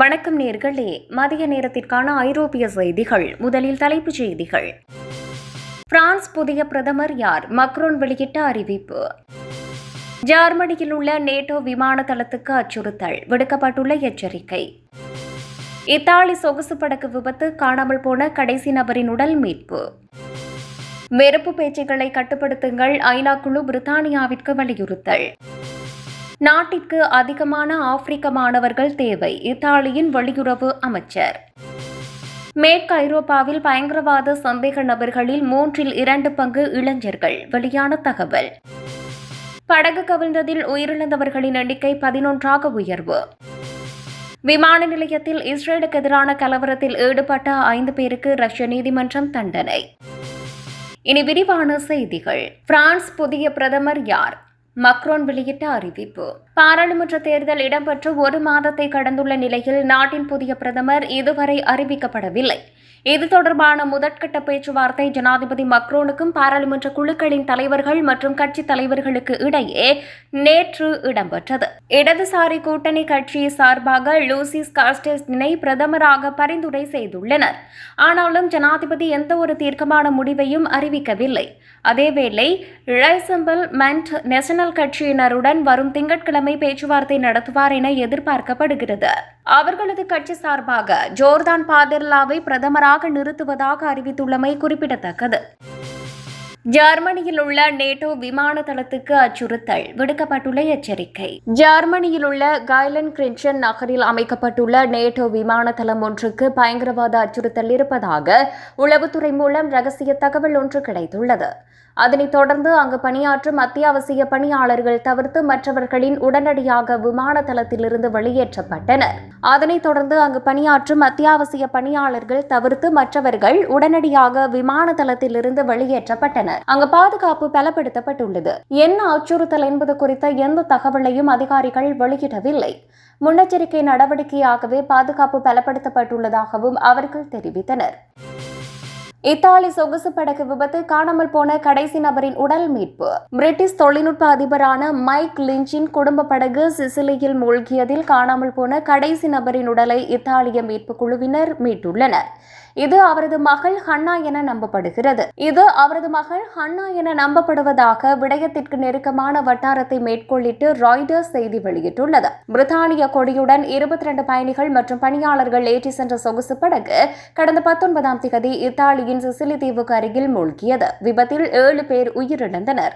வணக்கம் நேர்களே. மதிய நேரத்திற்கான ஐரோப்பிய செய்திகள் முதலில் தலைப்புச் செய்திகள். பிரான்ஸ் புதிய பிரதமர் யார்? மக்ரோன் வெளியிட்ட அறிவிப்பு. ஜெர்மனியில் உள்ள நேட்டோ விமான தளத்துக்கு அச்சுறுத்தல் விடுக்கப்பட்டுள்ள எச்சரிக்கை. இத்தாலி சொகுசு படக்கு விபத்து காணாமல் போன கடைசி நபரின் உடல் மீட்பு. வெறுப்பு பேச்சுகளை கட்டுப்படுத்துங்கள் ஐநா குழு பிரித்தானியாவிற்கு வலியுறுத்தல். நாட்டிற்கு அதிகமான ஆப்பிரிக்க மாணவர்கள் தேவை. இத்தாலியின் வெளியுறவு அமைச்சர். மேற்கு ஐரோப்பாவில் பயங்கரவாத சந்தேக நபர்களில் மூன்றில் இரண்டு பங்கு இளைஞர்கள். வெளியான தகவல். படகு கவிழ்ந்ததில் உயிரிழந்தவர்களின் எண்ணிக்கை பதினொன்றாக உயர்வு. விமான நிலையத்தில் இஸ்ரேலுக்கு எதிரான கலவரத்தில் ஈடுபட்ட ஐந்து பேருக்கு ரஷ்ய நீதிமன்றம் தண்டனை. இனி விரிவான செய்திகள். பிரான்ஸ் புதிய பிரதமர் யார்? மக்ரோன் வெளியிட்ட அறிவிப்பு. பாராளுமன்ற தேர்தல் இடம்பெற்று ஒரு மாதத்தை கடந்துள்ள நிலையில் நாட்டின் புதிய பிரதமர் இதுவரை அறிவிக்கப்படவில்லை. இது தொடர்பான முதற்கட்ட பேச்சுவார்த்தை ஜனாதிபதி மக்ரோனுக்கும் பாராளுமன்ற குழுக்களின் தலைவர்கள் மற்றும் கட்சித் தலைவர்களுக்கு இடையே நேற்று இடம்பெற்றது. இடதுசாரி கூட்டணி கட்சி சார்பாக லூசிஸ் காஸ்டெஸ்டினை பிரதமராக பரிந்துரை செய்துள்ளனர். ஆனாலும் ஜனாதிபதி எந்த ஒரு தீர்க்கமான முடிவையும் அறிவிக்கவில்லை. அதேவேளை ரைசம்பிள் மென்ட் நேஷனல் கட்சியினருடன் வரும் திங்கட்கிழமை பேச்சுவார்த்தை நடத்துவார் என எதிர்பார்க்கப்படுகிறது. அவர்களது கட்சி சார்பாக ஜோர்தான் பாதிர்லாவை பிரதமராக நிறுத்துவதாக அறிவித்துள்ளமை குறிப்பிடத்தக்கது. ஜெர்மனியில் உள்ள நேட்டோ விமான தளத்துக்கு அச்சுறுத்தல் விடுக்கப்பட்டுள்ள எச்சரிக்கை. ஜெர்மனியில் உள்ள கைலன் கிரின்சன் நகரில் அமைக்கப்பட்டுள்ள நேட்டோ விமான தளம் ஒன்றுக்கு பயங்கரவாத அச்சுறுத்தல் இருப்பதாக உளவுத்துறை மூலம் ரகசிய தகவல் ஒன்று கிடைத்துள்ளது. அதனைத் தொடர்ந்து அங்கு பணியாற்றும் அத்தியாவசிய பணியாளர்கள் தவிர்த்து மற்றவர்களின் உடனடியாக விமான தளத்திலிருந்து வெளியேற்றப்பட்டனர். அதனைத் தொடர்ந்து அங்கு பணியாற்றும் அத்தியாவசிய பணியாளர்கள் தவிர்த்து மற்றவர்கள் உடனடியாக விமான தளத்திலிருந்து வெளியேற்றப்பட்டனர். அங்கு பாதுகாப்பு பலப்படுத்தப்பட்டுள்ளது. என்ன அச்சுறுத்தல் என்பது குறித்த எந்த தகவலையும் அதிகாரிகள் வெளியிடவில்லை. முன்னெச்சரிக்கை நடவடிக்கையாகவே பாதுகாப்பு பலப்படுத்தப்பட்டுள்ளதாகவும் அவர்கள் தெரிவித்தனர். இத்தாலி சொகுசு படகு விபத்து காணாமல் போன கடைசி நபரின் உடல் மீட்பு. பிரிட்டிஷ் தொழில்நுட்ப அதிபரான மைக் லிஞ்சின் குடும்ப படகு சிசிலியில் மூழ்கியதில் காணாமல் போன கடைசி நபரின் உடலை இத்தாலிய மீட்பு குழுவினர் மீட்டுள்ளனர். இது அவரது மகள் ஹன்னா என நம்பப்படுகிறது. இது அவரது மகள் ஹன்னா என நம்பப்படுவதாக விடயத்திற்கு நெருக்கமான வட்டாரத்தை மேற்கொள்ளிட்டு ராய்டர்ஸ் செய்தி வெளியிட்டுள்ளது. பிரித்தானிய கொடியுடன் இருபத்தி ரெண்டு பயணிகள் மற்றும் பணியாளர்கள் ஏற்றி சென்ற சொகுசு படகு கடந்த பத்தொன்பதாம் திகதி இத்தாலியின் சிசிலி தீவுக்கு அருகில் மூழ்கியது. விபத்தில் ஏழு பேர் உயிரிழந்தனர்.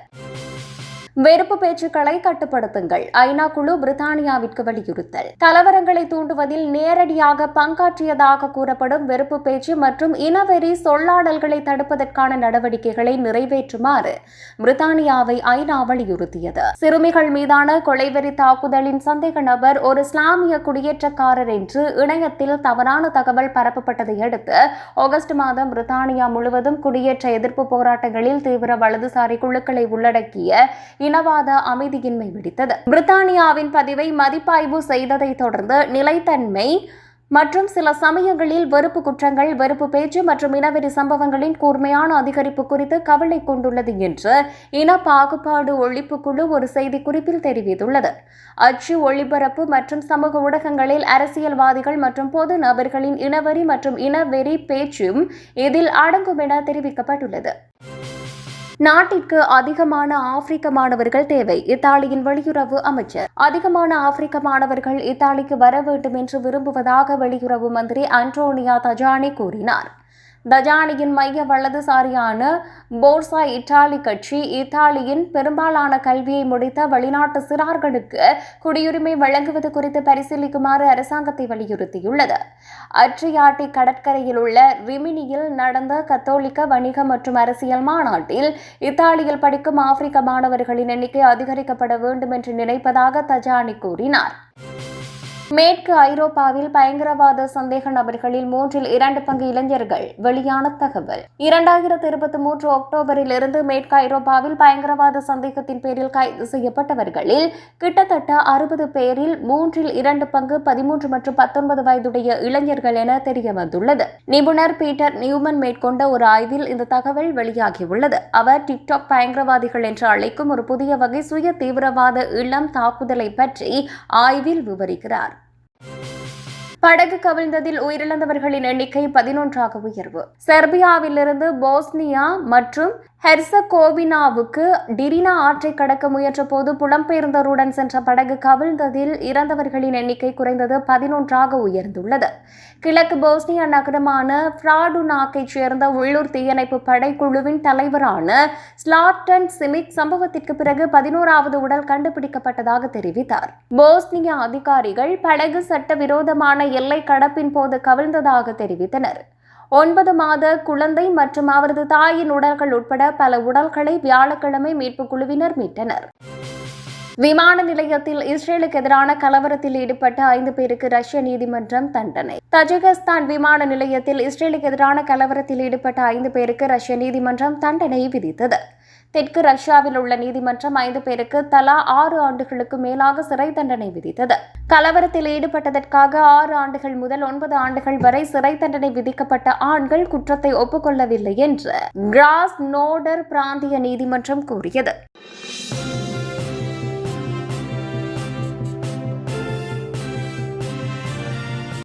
வெறுப்பு பேச்சுக்களை கட்டுப்படுத்துங்கள். ஐநா குழு பிரித்தானியாவிற்கு வலியுறுத்தல். கலவரங்களை தூண்டுவதில் நேரடியாக பங்காற்றியதாக கூறப்படும் வெறுப்பு பேச்சு மற்றும் இனவெறி சொல்லாடல்களை தடுப்பதற்கான நடவடிக்கைகளை நிறைவேற்றுமாறு பிரித்தானியாவை ஐநா வலியுறுத்தியது. சிறுமிகள் மீதான கொலைவெறி தாக்குதலின் சந்தேக நபர் ஒரு இஸ்லாமிய குடியேற்றக்காரர் என்று இணையத்தில் தவறான தகவல் பரப்பப்பட்டதை அடுத்து ஆகஸ்ட் மாதம் பிரித்தானியா முழுவதும் குடியேற்ற எதிர்ப்பு போராட்டங்களில் தீவிர வலதுசாரி குழுக்களை உள்ளடக்கிய இனவாத அமைதியின்மை வெடித்தது. பிரித்தானியாவின் பதிவை மதிப்பாய்வு செய்ததை தொடர்ந்து நிலைத்தன்மை மற்றும் சில சமயங்களில் வெறுப்பு குற்றங்கள் வெறுப்பு பேச்சு மற்றும் இனவெறி சம்பவங்களின் கூர்மையான அதிகரிப்பு குறித்து கவலை கொண்டுள்ளது என்று இன பாகுபாடு ஒழிப்பு குழு ஒரு செய்திக்குறிப்பில் தெரிவித்துள்ளது. அச்சு ஒளிபரப்பு மற்றும் சமூக ஊடகங்களில் அரசியல்வாதிகள் மற்றும் பொது நபர்களின் இனவெறி மற்றும் இனவெறி பேச்சும் இதில் அடங்கும் என தெரிவிக்கப்பட்டுள்ளது. நாட்டிற்கு அதிகமான ஆப்பிரிக்க மாணவர்கள் தேவை. இத்தாலியின் வெளியுறவு அமைச்சர். அதிகமான ஆப்பிரிக்க மாணவர்கள் இத்தாலிக்கு வர வேண்டும் என்று விரும்புவதாக வெளியுறவு மந்திரி அன்டோனியா தஜானி கூறினார். தஜானியின் மைய வலதுசாரியான போர்சா இத்தாலி கட்சி இத்தாலியின் பெரும்பாலான கல்வியை முடித்த வெளிநாட்டு சிறார்களுக்கு குடியுரிமை வழங்குவது குறித்து பரிசீலிக்குமாறு அரசாங்கத்தை வலியுறுத்தியுள்ளது. அட்ரியாட்டி கடற்கரையில் உள்ள ரிமினியில் நடந்த கத்தோலிக்க வணிக மற்றும் அரசியல் மாநாட்டில் இத்தாலியில் படிக்கும் ஆப்பிரிக்க மாணவர்களின் எண்ணிக்கை அதிகரிக்கப்பட வேண்டும் என்று நினைப்பதாக தஜானி கூறினார். மேற்கு ஐரோப்பாவில் பயங்கரவாத சந்தேக நபர்களில் மூன்றில் இரண்டு பங்கு இளைஞர்கள். வெளியான தகவல். இரண்டாயிரத்தி இருபத்தி மூன்று அக்டோபரில் இருந்து மேற்கு ஐரோப்பாவில் பயங்கரவாத சந்தேகத்தின் பேரில் கைது செய்யப்பட்டவர்களில் கிட்டத்தட்ட அறுபது பேரில் மூன்றில் இரண்டு பங்கு பதிமூன்று மற்றும் பத்தொன்பது வயதுடைய இளைஞர்கள் என தெரிய வந்துள்ளது நிபுணர் பீட்டர் நியூமன் மேற்கொண்ட ஒரு ஆய்வில் இந்த தகவல் வெளியாகியுள்ளது. அவர் டிக்டாக் பயங்கரவாதிகள் என்று அழைக்கும் ஒரு புதிய வகை சுய தீவிரவாத இளம் தாக்குதலை பற்றி ஆய்வில் விவரிக்கிறார். படகு கவிழ்ந்ததில் உயிரிழந்தவர்களின் எண்ணிக்கை பதினொன்றாக உயர்வு. செர்பியாவிலிருந்து போஸ்னியா மற்றும் ஹெர்சகோவினாவுக்கு டிரினா ஆற்றை கடக்க முயன்றபோது புலம்பெயர்ந்தோருடன் சென்ற படகு கவிழ்ந்ததில் இறந்தவர்களின் எண்ணிக்கை குறைந்தது பதினொன்றாக உயர்ந்துள்ளது. கிழக்கு போஸ்னியா நகரமான ஃப்ராடுனாக்கைச் சேர்ந்த உள்ளூர் தீயணைப்பு படைக்குழுவின் தலைவரான ஸ்லாட்டன் சிமிக் சம்பவத்திற்கு பிறகு பதினோராவது உடல் கண்டுபிடிக்கப்பட்டதாக தெரிவித்தார். போஸ்னியா அதிகாரிகள் படகு சட்டவிரோதமான எல்லை கடப்பின் போது கவிழ்ந்ததாக தெரிவித்தனர். ஒன்பது மாத குழந்தை மற்றும் அவரது தாயின் உடல்கள் உட்பட பல உடல்களை வியாழக்கிழமை மீட்புக் குழுவினர் மீட்டனர். விமான நிலையத்தில் இஸ்ரேலுக்கு எதிரான கலவரத்தில் ஈடுபட்ட ஐந்து பேருக்கு ரஷ்ய நீதிமன்றம் தண்டனை. தஜிகிஸ்தான் விமான நிலையத்தில் இஸ்ரேலுக்கு எதிரான கலவரத்தில் ஈடுபட்ட ஐந்து பேருக்கு ரஷ்ய நீதிமன்றம் தண்டனை விதித்தது. தெற்கு ரஷ்யாவில் உள்ள நீதிமன்றம் ஐந்து பேருக்கு தலா ஆறு ஆண்டுகளுக்கு மேலாக சிறை தண்டனை விதித்தது. கலவரத்தில் ஈடுபட்டதற்காக ஆறு ஆண்டுகள் முதல் ஒன்பது ஆண்டுகள் வரை சிறை தண்டனை விதிக்கப்பட்ட ஆண்கள் குற்றத்தை ஒப்புக்கொள்ளவில்லை என்று கிராஸ் நோடர் பிராந்திய நீதிமன்றம் கூறியது.